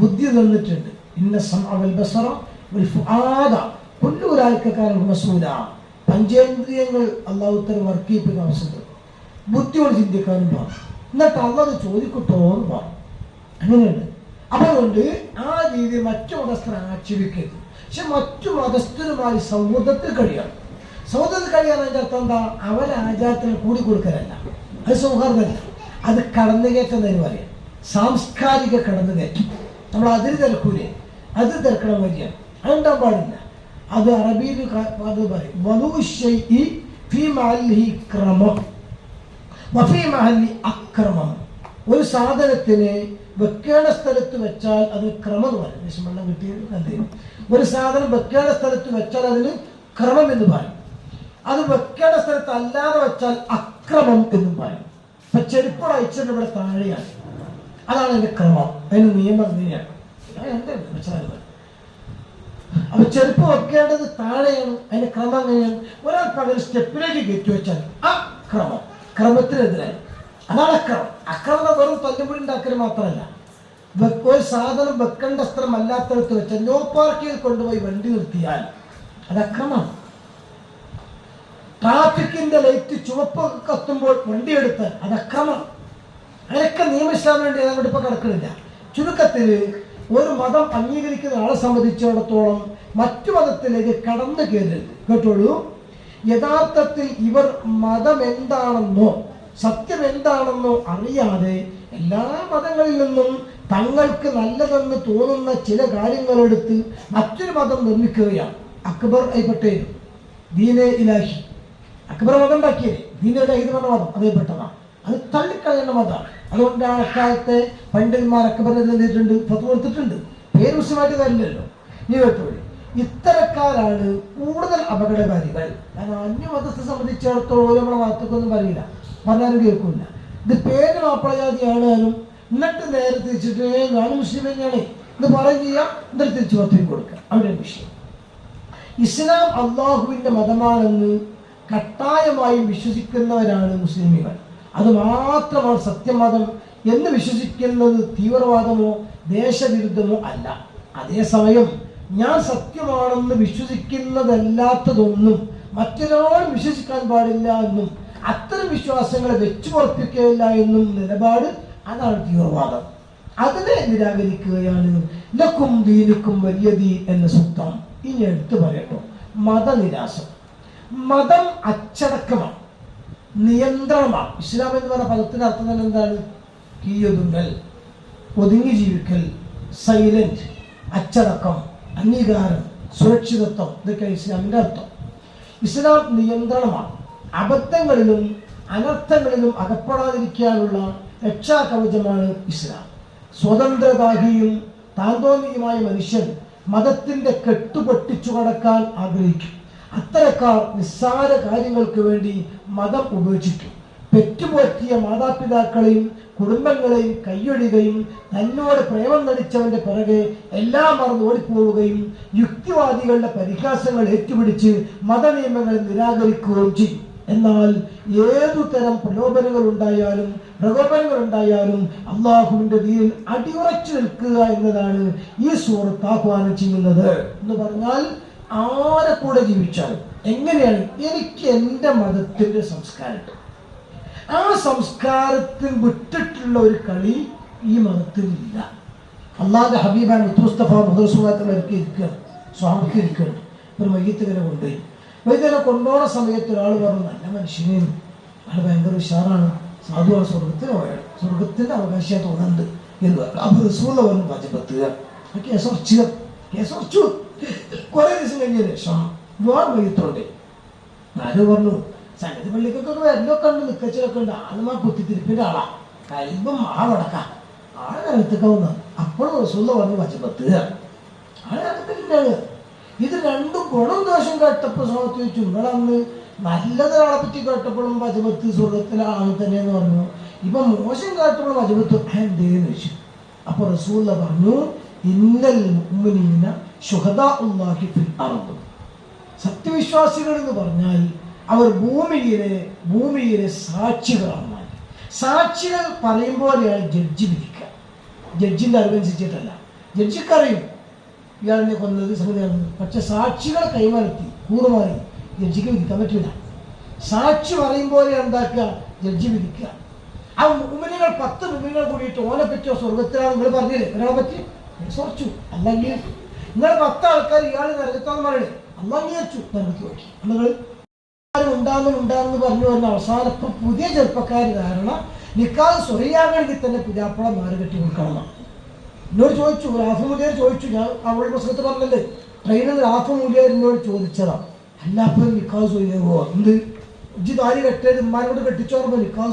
ബുദ്ധി തന്നിട്ടുണ്ട്. ഇന്ന സമഅവൽ ബസറ ഉലൈക മസൂല പഞ്ചേന്ദ്രിയങ്ങൾ അള്ളാഹു ഉത്തരം വർക്ക് ചെയ്യിപ്പിക്കുന്ന അവസരം ബുദ്ധിയോട് ചിന്തിക്കാനും പാടും എന്നിട്ട് അള്ളാഹ് ചോദിക്കട്ടോ എന്ന് പാടും അങ്ങനെയുണ്ട്. അതുകൊണ്ട് ആ രീതി മറ്റു മതസ്ഥരെ ആക്ഷേപിക്കരുത്. പക്ഷെ മറ്റു മതസ്ഥരുമായി സൗഹൃദത്തിൽ കഴിയണം. സൗഹൃദത്തിൽ കഴിയാൻ അതിന്റെ അർത്ഥം എന്താ അവരെ ആചാരത്തിന് കൂടി കൊടുക്കലല്ല അത് സൗഹാർദ്ദമല്ല. അത് കടന്നുകയറ്റം എന്ന് പറയാം. സാംസ്കാരിക കടന്നുകയറ്റം. നമ്മൾ അതിന് തിരക്കൂലേ? അത് തിരക്കണം വരികയാണ് അതുണ്ടാൻ പാടില്ല. അത് അറബിയിൽ അത് പറയും. അക്രമം. ഒരു സാധനത്തിന് വെക്കേണ്ട സ്ഥലത്ത് വെച്ചാൽ അത് ക്രമം എന്ന് പറയും. വിഷമെണ്ണം കിട്ടിയത് ഒരു സാധനം വെക്കേണ്ട സ്ഥലത്ത് വെച്ചാൽ അതിന് ക്രമം എന്ന് പറയും. അത് വെക്കേണ്ട സ്ഥലത്ത് അല്ലാതെ വെച്ചാൽ അക്രമം എന്നും പറയും ഇപ്പൊ ചെരുപ്പ് അയച്ചത് ഇവിടെ താഴെയാണ്. അതാണ് എന്റെ ക്രമം. അതിന് നിയമം വെച്ചാൽ അപ്പൊ ചെരുപ്പ് വെക്കേണ്ടത് താഴെയാണ്. അതിന്റെ ക്രമം അങ്ങനെയാണ് ഒരാൾ പകരം സ്റ്റെപ്പിലേക്ക് കയറ്റി വെച്ചാൽ ആ ക്രമം ക്രമത്തിനെതിരായി. അതാണ് അക്രമം. അക്രമം വെറും തല്ലുപൊടി ഉണ്ടാക്കൽ മാത്രമല്ല. ഒരു സാധനം വെക്കേണ്ട സ്ഥലം അല്ലാത്തടത്ത് വെച്ചാൽ നോ പാർക്കിൽ കൊണ്ടുപോയി വണ്ടി നിർത്തിയാൽ അത് അക്രമമാണ്. ട്രാഫിക്കിന്റെ ലൈറ്റ് ചുവപ്പ് കത്തുമ്പോൾ വണ്ടിയെടുത്ത് അത് അക്രമം അങ്ങനെയൊക്കെ നിയമം വേണ്ടി അങ്ങോട്ട് ഇപ്പൊ കിടക്കുന്നില്ല. ചുരുക്കത്തിൽ ഒരു മതം അംഗീകരിക്കുന്ന ആളെ സംബന്ധിച്ചിടത്തോളം മറ്റു മതത്തിലേക്ക് കടന്നു കയറരുത്. കേട്ടോളൂ. യഥാർത്ഥത്തിൽ ഇവർ മതം എന്താണെന്നോ സത്യം എന്താണെന്നോ അറിയാതെ എല്ലാ മതങ്ങളിൽ നിന്നും തങ്ങൾക്ക് നല്ലതെന്ന് തോന്നുന്ന ചില കാര്യങ്ങളെടുത്ത് മറ്റൊരു മതം നിർമ്മിക്കുകയാണ്. അക്ബർ ഐ പട്ടേൽ ദീനെ ഇലാഹി. അക്ബർ മതം ഉണ്ടാക്കിയേ ദീനയുടെ ഹൈദരാബാദ് മതം അറിയപ്പെട്ടതാണ് അത് തള്ളിക്കളയുന്ന മതമാണ്. അതുകൊണ്ട് ആ അക്കാലത്തെ പണ്ഡിതന്മാർ അക്ബറിനെ എന്തിട്ടുണ്ട് പത്ത് കൊടുത്തിട്ടുണ്ട്. പേര് മുസ്ലിമായിട്ട് തരില്ലല്ലോ. നീ കേട്ടോളി ഇത്തരക്കാരാണ് കൂടുതൽ അപകടകാരികൾ. കാരണം അന്യമതത്തെ സംബന്ധിച്ചിടത്തോളം നമ്മളെ വാർത്തക്കൊന്നും പറയില്ല. പറഞ്ഞാലും കേൾക്കില്ല ഇത് പേര് മാപ്പിളജാതിയാണാലും എന്നിട്ട് നേരെ തിരിച്ചിട്ട് "ഏ, ഞാൻ മുസ്ലിം തന്നെയാണ്. ഇത് പറയും ചെയ്യാം. എന്നിട്ട് തിരിച്ചു പത്തിരി കൊടുക്കുക. അവിടെ വിഷയം. ഇസ്ലാം അള്ളാഹുവിന്റെ മതമാണെന്ന് കട്ടായമായും വിശ്വസിക്കുന്നവരാണ് മുസ്ലിമുകൾ. അത് മാത്രമാണ് സത്യമതം എന്ന് വിശ്വസിക്കുന്നത് തീവ്രവാദമോ ദേശവിരുദ്ധമോ അല്ല. അതേസമയം ഞാൻ സത്യമാണെന്ന് വിശ്വസിക്കുന്നതല്ലാത്തതൊന്നും മറ്റൊരാൾ വിശ്വസിക്കാൻ പാടില്ല എന്നും അത്തരം വിശ്വാസങ്ങളെ വെച്ചു പുറപ്പിക്കുകയില്ല എന്നും നിലപാട് അതാണ് തീവ്രവാദം. അതിനെ നിരാകരിക്കുകയാണ് ലക്കും ദീനുക്കും വലിയ ദീൻ എന്ന സുത്തം ഇനി എടുത്തു പറയട്ടോ. മതനിരാസം മതം അച്ചടക്കമാണ് നിയന്ത്രണമാണ്. ഇസ്ലാം എന്ന് പറഞ്ഞ പദത്തിന്റെ അർത്ഥം തന്നെ എന്താണ്? കീയൊതുങ്ങൽ ഒതുങ്ങി ജീവിക്കൽ സൈലന്റ് അച്ചടക്കം അംഗീകാരം സുരക്ഷിതത്വം ഇതൊക്കെ ഇസ്ലാമിന്റെ അർത്ഥം. ഇസ്ലാം നിയന്ത്രണമാണ്. അബദ്ധങ്ങളിലും അനർത്ഥങ്ങളിലും അകപ്പെടാതിരിക്കാനുള്ള രക്ഷാകവചമാണ് ഇസ്ലാം. സ്വതന്ത്രദാഹിയും താന്തോന്നിയുമായ മനുഷ്യൻ മതത്തിന്റെ കെട്ടുപൊട്ടിച്ചു കടക്കാൻ ആഗ്രഹിക്കും. അത്തരക്കാർ നിസ്സാര കാര്യങ്ങൾക്ക് വേണ്ടി മതം ഉപേക്ഷിക്കും പെറ്റുപോറ്റിയ മാതാപിതാക്കളെയും കുടുംബങ്ങളെയും കൈയൊഴിയുകയും തന്നോട് പ്രേമം നടിച്ചവന്റെ പിറകെ എല്ലാം മറന്ന് ഓടിപ്പോവുകയും യുക്തിവാദികളുടെ പരിഹാസങ്ങൾ ഏറ്റുപിടിച്ച് മതനിയമങ്ങളെ നിരാകരിക്കുകയും ചെയ്യും എന്നാൽ ഏതു തരം പ്രലോഭനങ്ങൾ ഉണ്ടായാലും പ്രകോപനങ്ങൾ ഉണ്ടായാലും അള്ളാഹുവിന്റെ ദീനിൽ അടിയുറച്ചു നിൽക്കുക എന്നതാണ് ഈ സൂറത്ത് ആഹ്വാനം ചെയ്യുന്നത്. എന്ന് പറഞ്ഞാൽ ആരെ കൂടെ ജീവിച്ചാലും എങ്ങനെയാണ് എനിക്ക് എന്റെ മതത്തിന്റെ സംസ്കാരം? ആ സംസ്കാരത്തിൽ വിട്ടിട്ടുള്ള ഒരു കളി ഈ മതത്തിലില്ല. അള്ളാഹ് ഹബീബാൻ മുസ്തഫ മുഹസുമാക്കൾ ഇരിക്കുക സ്വാമിക്ക് ഇരിക്കണം ഒരു മയ്യത്തുകരെ കൊണ്ടുപോയി. വൈദ്യരെ കൊണ്ടുപോകുന്ന സമയത്ത് ഒരാൾ പറഞ്ഞു നല്ല മനുഷ്യനെയും അയാൾ ഭയങ്കര ഉഷാറാണ്. സാധുവാണ് സ്വർഗത്തിന് പോയാൽ സ്വർഗത്തിന്റെ അവകാശമായി തോന്നുന്നുണ്ട് എന്ന് പറഞ്ഞു. അപ്പോൾ റസൂള്ള പറഞ്ഞു പച്ചപ്പത്തുക കേസ് ഉറച്ചുക കേസ് ഉറച്ചു. കുറെ ദിവസം കഴിഞ്ഞ ശേഷം വേറെ മയ്യത്തുണ്ടേ ഞാനും പറഞ്ഞു സംഗതി പള്ളിക്കൊക്കെ വരലൊക്കെ ഉണ്ട് നിക്കച്ചിലൊക്കെ ഉണ്ട്. ആദ്യമാ കുത്തിത്തിരിപ്പിന്റെ ആളാ. കഴിയുമ്പം മാവടക്ക ആളെ നിലത്തിക്കാവുന്ന അപ്പോഴും റസൂല്ല പറഞ്ഞു പച്ചപ്പത്ത് ആളെ നിലത്തിലുണ്ടാവുക ഇത് രണ്ടും ഗുണം ദോഷം കേട്ടപ്പോൾ സമയത്ത് ചോദിച്ചു നിങ്ങളന്ന് നല്ലതൊരാളെ പറ്റി കേട്ടപ്പോഴും പച്ചപത്ത് സ്വർഗത്തിലാണ് തന്നെയെന്ന് പറഞ്ഞു. ഇപ്പൊ മോശം കേട്ടപ്പോഴും പച്ചപത്ത് എന്തേന്ന് ചോദിച്ചു? അപ്പൊ റസൂല്ല പറഞ്ഞു ഇന്നൽ മുഅ്മിനീന സത്യവിശ്വാസികൾ എന്ന് പറഞ്ഞാൽ അവർ ഭൂമിയിലെ ഭൂമിയിലെ സാക്ഷികളാണ്. സാക്ഷികൾ പറയുമ്പോഴെയാണ് ജഡ്ജി വിധിക്കുക ജഡ്ജിന്റെ അറിവനുസരിച്ചിട്ടല്ല ജഡ്ജിക്കറിയും. ഇയാളിനെ കൊന്നത് സംഗതിയാണ് പക്ഷെ സാക്ഷികൾ കൈമാറത്തി കൂറുമാറി ജഡ്ജിക്ക് വിധിക്കാൻ പറ്റില്ല. സാക്ഷി പറയുമ്പോൾ എന്താക്കുക? ജഡ്ജി വിധിക്കുക. ആ മുമിനികൾ പത്ത് മുമിനികൾ കൂടിയിട്ട് ഓനെ പറ്റിയോ സ്വർഗത്തിലാണ് നിങ്ങൾ പറഞ്ഞില്ലേ? ഒരാളെ പറ്റി? സ്വർച്ചു അല്ലെങ്കിൽ നിങ്ങൾ പത്ത് ആൾക്കാർ ഇയാൾ നരകത്താന്ന് പറയണേ. അംഗീകരിച്ചു നരകത്ത് നോക്കി നിങ്ങൾ ഉണ്ടാകുന്നു ഉണ്ടാകുന്നു പറഞ്ഞു വരുന്ന അവസാനം ഇപ്പം പുതിയ ചെറുപ്പക്കാർ ധാരണ നിക്കാതെ സ്വറിയാകണമെങ്കിൽ തന്നെ പുതിയാപ്പള മാറി കെട്ടി കൊടുക്കണം. എന്നോട് ചോദിച്ചു റാഫു മൂലിയർ ചോദിച്ചു. ഞാൻ അവളുടെ പ്രശ്നത്തിൽ പറഞ്ഞല്ലേ ട്രെയിനിൽ റാഫു മൂലിയർ എന്നോട് ചോദിച്ചതാ. അല്ല അപ്പം നിക്കാതെ സൊറിയാകുമോ എന്ത്? ഇജ്ജ് താലി കെട്ടിയത് ഉമ്മാനോട് കെട്ടിച്ചോർമ്മ നിൽക്കാൻ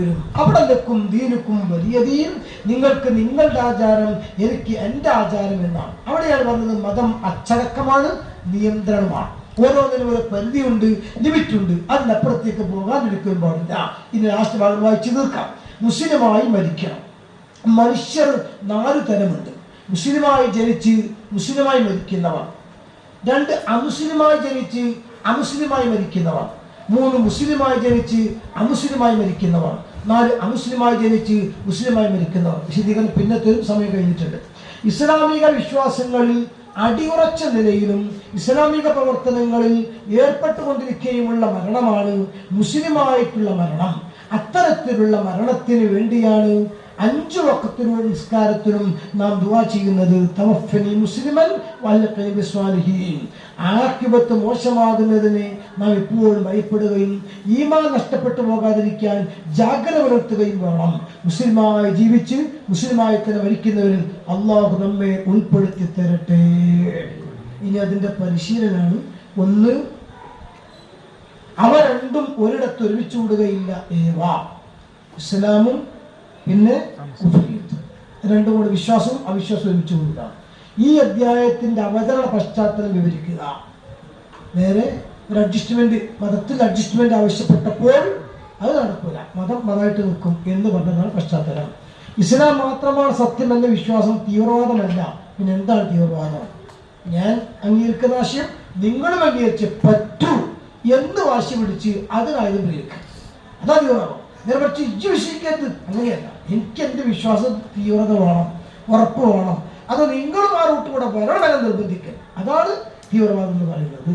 വരും അവിടെ നിൽക്കും ദീനുക്കും വലിയ ദീൻ. നിങ്ങൾക്ക് നിങ്ങളുടെ ആചാരം എനിക്ക് എന്റെ ആചാരം എന്നാണ്. അവിടെയാണ് പറഞ്ഞത് മതം അച്ചടക്കമാണ് നിയന്ത്രണമാണ്. ഓരോന്നിനും ഒരു പരിധിയുണ്ട് ലിമിറ്റ് ഉണ്ട് അതിനപ്പുറത്തേക്ക് പോകാതിരിക്കാൻ പാടില്ല ഇനി ലാസ്റ്റ് ഭാഗം വായിച്ചു തീർക്കാം. മുസ്ലിമായി മരിക്കണം. മനുഷ്യർ നാല് തരമുണ്ട് മുസ്ലിമായി ജനിച്ച് മുസ്ലിമായി മരിക്കുന്നവർ. രണ്ട് അമുസ്ലിമായി ജനിച്ച് അമുസ്ലിമായി മരിക്കുന്നവർ. മൂന്ന് മുസ്ലിമായി ജനിച്ച് അമുസ്ലിമായി മരിക്കുന്നവർ നാല് അമുസ്ലിമായി ജനിച്ച് മുസ്ലിമായി മരിക്കുന്നവർ. വിശദീകരണം പിന്നത്തെ സമയം കഴിഞ്ഞിട്ടുണ്ട്. ഇസ്ലാമിക വിശ്വാസങ്ങളിൽ അടിയുറച്ച നിലയിലും ഇസ്ലാമിക പ്രവർത്തനങ്ങളിൽ ഏർപ്പെട്ടുകൊണ്ടിരിക്കുകയുമുള്ള മരണമാണ് മുസ്ലിമായിട്ടുള്ള മരണം. അത്തരത്തിലുള്ള മരണത്തിന് വേണ്ടിയാണ് അഞ്ചു വക്കത്തിനുള്ള നിസ്കാരത്തിനും നാം ദുവാ ചെയ്യുന്നത്. തമഫനി മുസ്ലിമൻ വല്ലഖനി ബിസ്വാലിഹീൻ ആക്കിബത്ത് മോശമാകുന്നതിനെ നാം ഇപ്പോഴും ഭയപ്പെടുകയും ഈമാൻ നഷ്ടപ്പെട്ടു പോകാതിരിക്കാൻ ജാഗ്രത പുലർത്തുകയും വേണം. മുസ്ലിമായി ജീവിച്ച് മുസ്ലിമായി തന്നെ മരിക്കുന്നവരിൽ അള്ളാഹു നമ്മെ ഉൾപ്പെടുത്തി തരട്ടെ. ഇനി അതിന്റെ പരിശീലനമാണ്. ഒന്ന് അവ രണ്ടും ഒരിടത്ത് ഒരുമിച്ച് കൂടുകയില്ല. ഏവാ. ഇസ്ലാമും പിന്നെ രണ്ടും കൂടെ വിശ്വാസവും അവിശ്വാസവും ഒരുമിച്ച് കൂടുക. ഈ അധ്യായത്തിന്റെ അവതരണ പശ്ചാത്തലം വിവരിക്കുക. നേരെ ഒരു അഡ്ജസ്റ്റ്മെന്റ് മതത്തിൽ അഡ്ജസ്റ്റ്മെന്റ് ആവശ്യപ്പെട്ടപ്പോൾ അത് നടക്കില്ല മതം മതമായിട്ട് നിൽക്കും എന്ന് പറഞ്ഞതാണ് പശ്ചാത്തലം. ഇസ്ലാം മാത്രമാണ് സത്യം എന്ന വിശ്വാസം തീവ്രവാദമല്ല. പിന്നെ എന്താണ് തീവ്രവാദം? ഞാൻ അംഗീകരിക്കുന്ന ആശയം നിങ്ങളും അംഗീകരിച്ച് പറ്റൂ എന്ന് വാശി പിടിച്ച് അതിനായുധം പ്രയോഗിക്കുക. അതാ തീവ്രവാദം. നേരെ പക്ഷേ ഇജ്ജ് വിശ്വസിക്കരുത്. അങ്ങനെയല്ല. എനിക്ക് എന്റെ വിശ്വാസം തീവ്രത വേണം ഉറപ്പ് വേണം. അത് നിങ്ങളും ആ റൂട്ട് കൂടെ വരണമെന്ന് നിർബന്ധിക്കുക അതാണ് തീവ്രവാദം എന്ന് പറയുന്നത്.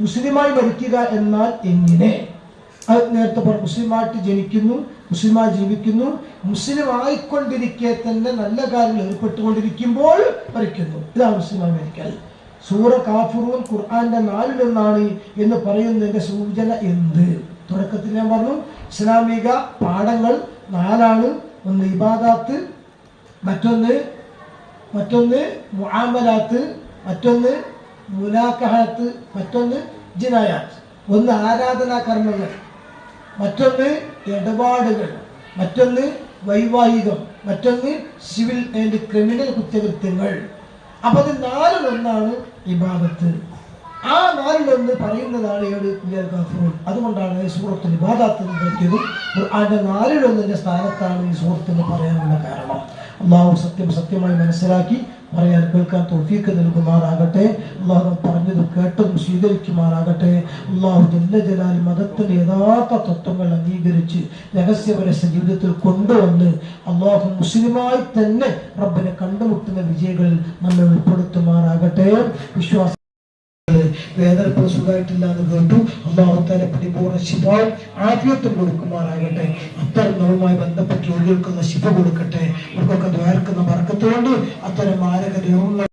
മുസ്ലിമായി മരിക്കുക എന്നാൽ എങ്ങനെ? അത് നേരത്തെ പറഞ്ഞു മുസ്ലിമായിട്ട് ജനിക്കുന്നു മുസ്ലിമായി ജീവിക്കുന്നു മുസ്ലിം ആയിക്കൊണ്ടിരിക്കെ തന്നെ നല്ല കാര്യങ്ങൾ ഏർപ്പെട്ടുകൊണ്ടിരിക്കുമ്പോൾ മരിക്കുന്നു. ഇതാണ് മുസ്ലിമായി മരിക്കൽ. സൂറ കാഫുറൂൻ ഖുർആാന്റെ നാലിലൊന്നാണ് എന്ന് പറയുന്നതിന്റെ സൂചന എന്ത്? തുടക്കത്തിൽ ഞാൻ പറഞ്ഞു ഇസ്ലാമിക പാഠങ്ങൾ നാലാണ്. ഒന്ന് ഇബാദാത്ത് മറ്റൊന്ന് മറ്റൊന്ന് മുആമലാത്ത് മറ്റൊന്ന് മുലാക്കഹത്ത് മറ്റൊന്ന് ജിനായാത്ത്. ഒന്ന് ആരാധനാ കർമ്മങ്ങൾ മറ്റൊന്ന് ഇടപാടുകൾ മറ്റൊന്ന് വൈവാഹികം മറ്റൊന്ന് സിവിൽ ആൻഡ് ക്രിമിനൽ കുറ്റകൃത്യങ്ങൾ. അപ്പോൾ അത് നാലിലൊന്നാണ് ഇബാദത്ത്. ആ നാലിലൊന്ന് പറയുന്നതാണ് കുലിയൽ കാഫറൂൻ അതുകൊണ്ടാണ് ഈ ബാധാത്തിന് പറ്റിയതും ഖുർആന്റെ നാലിലൊന്നിന്റെ സ്ഥാനത്താണ് ഈ സൂറത്തിന് പറയാനുള്ള കാരണം. അള്ളാഹു സത്യം സത്യമായി മനസ്സിലാക്കി പറയാൻ കേൾക്കാൻ തോഫീക്ക് നൽകുമാറാകട്ടെ. അള്ളാഹു പറഞ്ഞതും കേട്ടതും സ്വീകരിക്കുമാറാകട്ടെ. അള്ളാഹു ജല്ല ജലാൽ മതത്തിന്റെ യഥാർത്ഥ തത്വങ്ങൾ അംഗീകരിച്ച് രഹസ്യപരസ്യ ജീവിതത്തിൽ കൊണ്ടുവന്ന് അള്ളാഹു മുസ്ലിമായി തന്നെ റബ്ബിനെ കണ്ടുമുട്ടുന്ന വിജയങ്ങളിൽ നമ്മൾ ഉൾപ്പെടുത്തുമാറാകട്ടെ. വിശ്വാസ വേദനപ്പോൾ സുഖമായിട്ടില്ല കേട്ടു. അള്ളാഹു താല പരിപൂർണ ആദ്യത്വം ആഫിയത്തും കൊടുക്കുമാറാകട്ടെ. അത്തരം നമ്മളുമായി ബന്ധപ്പെട്ട് ഒഴികൾക്കുന്ന ശിഫ കൊടുക്കട്ടെ. അവർക്കൊക്കെ ദ്വാരക്കുന്ന മറക്കത്തോണ്ട് അത്തരം മാരക രോഗങ്ങൾ